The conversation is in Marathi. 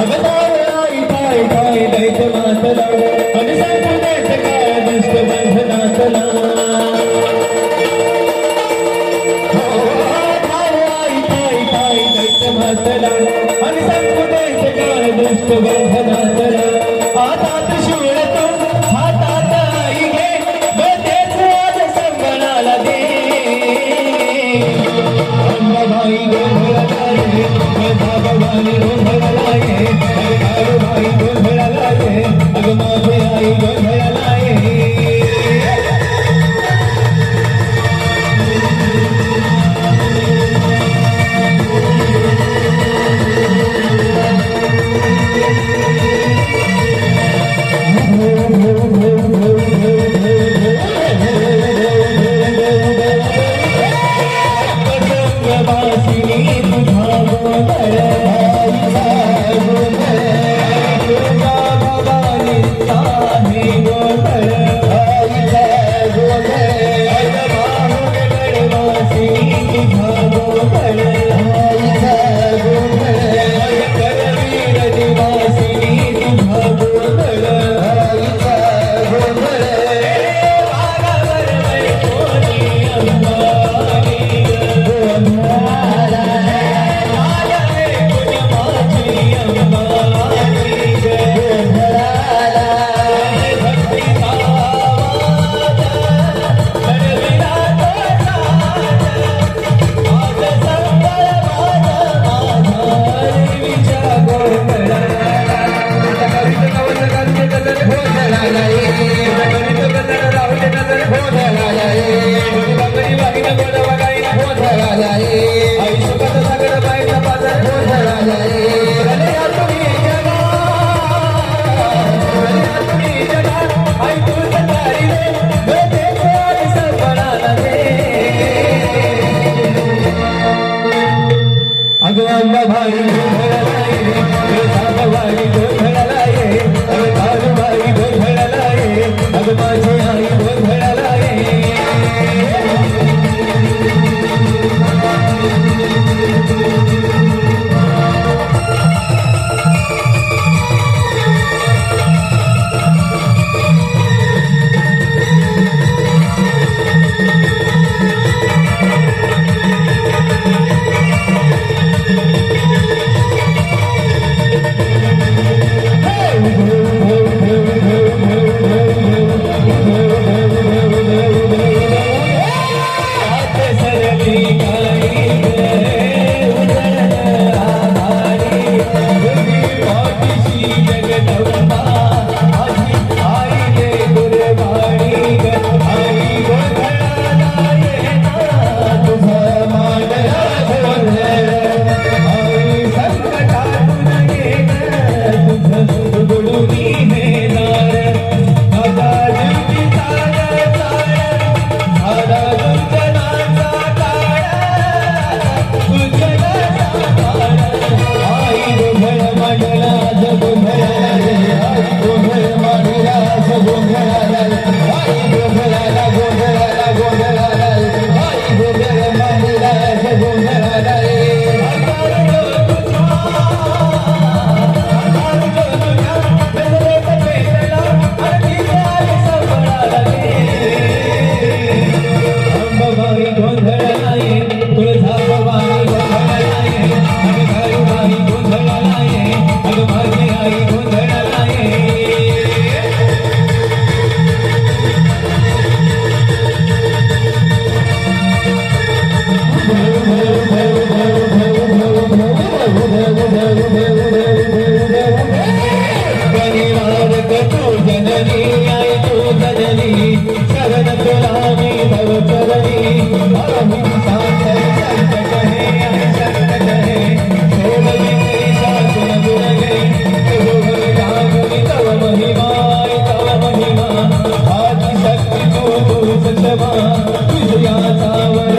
आणि संस्कृत दृष्ट वर्धनातला आणि संस्कृत सकाळ दृष्ट वर्धना तुझा a you. விஜயா சாவ